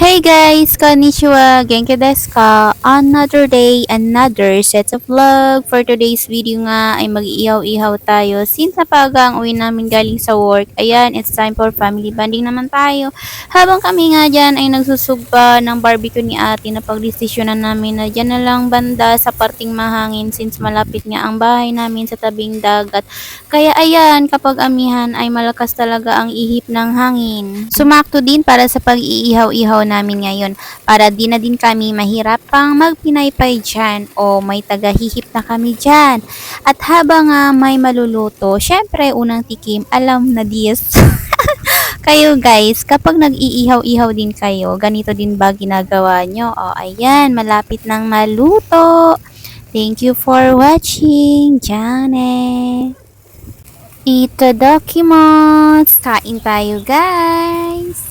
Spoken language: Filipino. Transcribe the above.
Hey guys! Konnichiwa! Genki desu ka? Another day, another set of vlog. For today's video nga ay mag-ihaw-ihaw tayo. Since napaga ang uwi namin galing sa work, ayan, it's time for family bonding naman tayo. Habang kami nga dyan ay nagsusugba ng barbecue ni ate na pagdesisyonan namin na dyan na lang banda sa parting mahangin since malapit nga ang bahay namin sa tabing dagat. Kaya ayan, kapag amihan ay malakas talaga ang ihip ng hangin. Sumakto din para sa pag-iihaw-ihaw namin ngayon para di na din kami mahirap pang magpinaypay dyan o may tagahihip na kami dyan. At habang nga may maluluto, syempre unang tikim, alam na dis. kayo guys, kapag nag-iihaw-ihaw din kayo, ganito din ba ginagawa nyo? O ayan, malapit nang maluto. Thank you for watching, Janet. Itadakimasu! Kain tayo, guys!